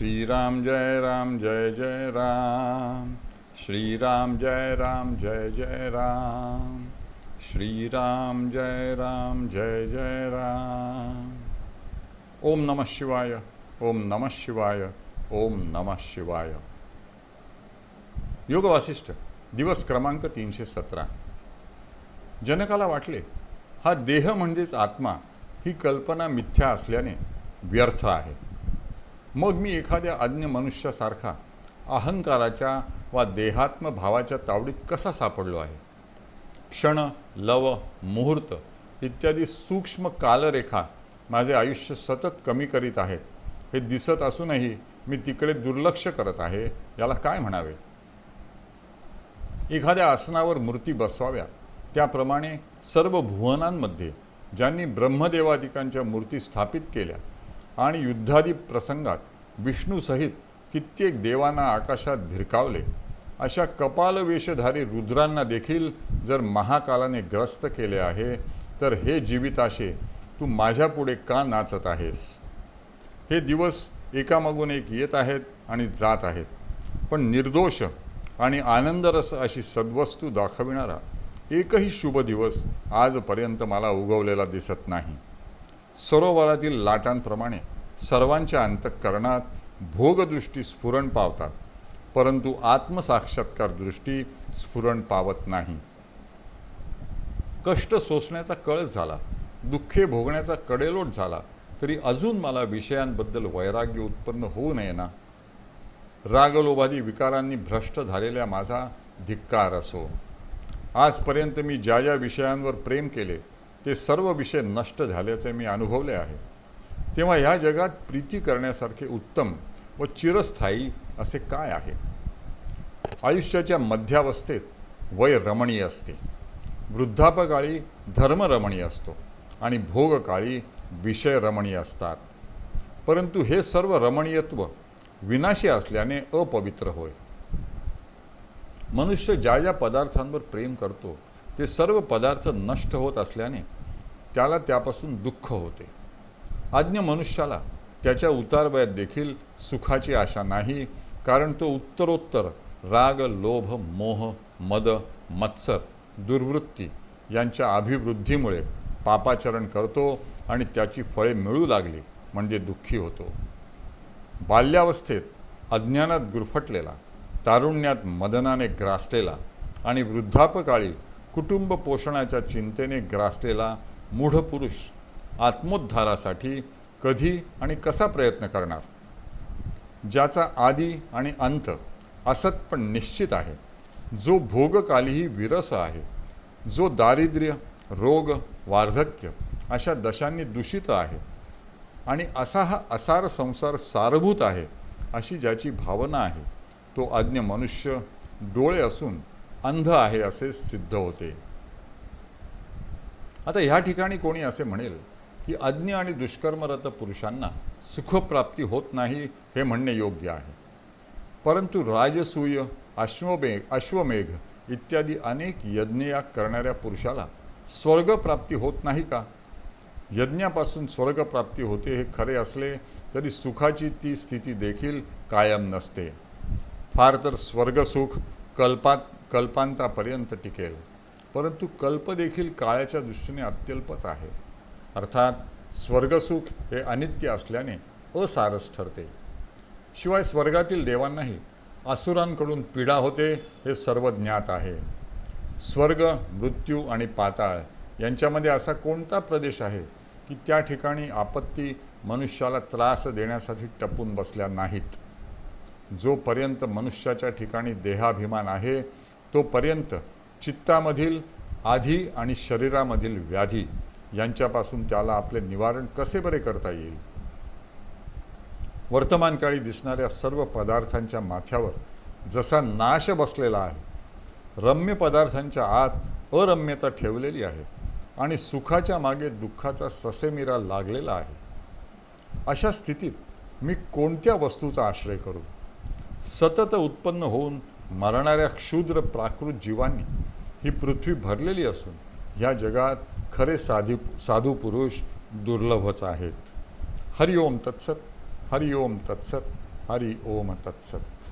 श्रीराम जय राम जय जय राम श्रीराम जय राम जय जय राम श्रीराम जय राम जय जय राम ओम नमः शिवाय ओम नमः शिवाय ओम नमः शिवाय योग वासिष्ठ दिवस क्रमांक तीनशे सतरा जनकाला वाटले हा देह म्हणजेच आत्मा ही कल्पना मिथ्या असल्याने व्यर्थ आहे मग मी एखाद्या अज्ञ मनुष्यासारखा अहंकाराच्या वा देहात्म भावाच्या तावडीत कसा सापडलो आहे? क्षण लव मुहूर्त इत्यादी सूक्ष्म कालरेखा माझे आयुष्य सतत कमी करीत आहेत. हे दिसत असूनही मी तिकडे दुर्लक्ष करत आहे याला काय म्हणावे? एखाद्या आसनावर मूर्ती बसवाव्या त्याप्रमाणे सर्व भुवनांमध्ये ज्यांनी ब्रह्मदेवादिकांच्या मूर्ती स्थापित केल्या आणि युद्धादी प्रसंगात विष्णूसहित कित्येक देवांना आकाशात भिरकावले. अशा कपालवेषधारी रुद्रांना देखील जर महाकालाने ग्रस्त केले आहे तर हे जीविताशे तू माझ्यापुढे का नाचत आहेस? हे दिवस एकामागून एक येत आहेत आणि जात आहेत. पण निर्दोष आणि आनंदरस अशी सद्वस्तू दाखविणारा एकही शुभ दिवस आजपर्यंत मला उगवलेला दिसत नाही. सरोवरातील लाटांप्रमाणे सर्वांच्या अंतःकरणात भोगदृष्टी स्फुरण पावतात परंतु आत्मसाक्षात्कार दृष्टी स्फुरण पावत नाही. कष्ट सोसण्याचा कळस झाला दुःखे भोगण्याचा कडेलोट झाला तरी अजून मला विषयांबद्दल वैराग्य उत्पन्न होऊ नये ना? रागलोबादी विकारांनी भ्रष्ट झालेल्या माझा धिक्कार असो. आजपर्यंत मी ज्या ज्या विषयांवर प्रेम केले ते सर्व विषय नष्ट झाल्याचे मी अनुभवले आहे. तेव्हा ह्या जगात प्रीती करण्यासारखे उत्तम व चिरस्थायी असे काय आहे? आयुष्याच्या मध्यावस्थेत वय रमणीय असते. वृद्धापकाळी धर्मरमणीय असतो आणि भोगकाळी विषय रमणीय असतात. परंतु हे सर्व रमणीयत्व विनाशी असल्याने अपवित्र होय. मनुष्य ज्या ज्या पदार्थांवर प्रेम करतो ते सर्व पदार्थ नष्ट होत असल्याने त्याला त्यापासून दुःख होते. आज्ञ मनुष्याला त्याच्या उतारवयात देखील सुखाची आशा नाही कारण तो उत्तरोत्तर राग लोभ मोह मद मत्सर दुर्वृत्ती यांच्या अभिवृद्धीमुळे पापाचरण करतो आणि त्याची फळे मिळू लागली म्हणजे दुःखी होतो. बाल्यावस्थेत अज्ञानात गुरफटलेला तारुण्यात मदनाने ग्रासलेला आणि वृद्धापकाळी कुटुंब पोषणाच्या चिंतेने ग्रासलेला मूढ पुरुष आत्मोद्धारासाठी कधी आणि कसा प्रयत्न करणार? ज्याचा आदी आणि अंत असत पण निश्चित आहे जो भोगकालीही विरस आहे जो दारिद्र्य रोग वार्धक्य अशा दशांनी दूषित आहे आणि असा हा असार संसार सारभूत आहे अशी ज्याची भावना आहे तो अज्ञ मनुष्य डोळे असून अंध आहे असे सिद्ध होते. आता ह्या ठिकाणी कोणी असे म्हणेल की अज्ञ आणि दुष्कर्मरत पुरुषांना सुखप्राप्ती होत नाही हे म्हणणे योग्य आहे. परंतु राजसूय अश्वमेघ अश्वमेघ इत्यादी अनेक यज्ञया करणाऱ्या पुरुषाला स्वर्गप्राप्ती होत नाही का? यज्ञापासून स्वर्गप्राप्ती होते हे खरे असले तरी सुखाची ती स्थिती देखील कायम नसते. फार तर स्वर्गसुख कल्पात कल्पांतापर्यंत टिकेल. परंतु कल्प देखील काळाच्या दृष्टीने अत्यल्पच आहे. अर्थात स्वर्गसुख हे अनित्य असल्याने असारस ठरते. शिवाय स्वर्गातील देवांनाही असुरांकडून पीडा होते हे सर्व ज्ञात आहे. स्वर्ग मृत्यू आणि पाताळ यांच्यामध्ये असा कोणता प्रदेश आहे की त्या ठिकाणी आपत्ती मनुष्याला त्रास देण्यासाठी टपून बसल्या नाहीत? जोपर्यंत मनुष्याच्या ठिकाणी देहाभिमान आहे तोपर्यंत चित्तामधील आधी आणि शरीरामधील व्याधी यांच्यापासून त्याला आपले निवारण कसे बरे करता येईल? वर्तमानकाळी दिसणाऱ्या सर्व पदार्थांच्या माथ्यावर जसा नाश बसलेला आहे रम्य पदार्थांच्या आत अरम्यता ठेवलेली आहे आणि सुखाच्या मागे दुःखाचा ससेमिरा लागलेला आहे अशा स्थितीत मी कोणत्या वस्तूचा आश्रय करू? सतत उत्पन्न होऊन मरणाऱ्या क्षुद्र प्राकृत जीवांनी ही पृथ्वी भरलेली असून ह्या जगात खरे साधी साधू पुरुष दुर्लभच आहेत. हरिओम तत्सत हरिओम तत्सत हरि ओम तत्सत.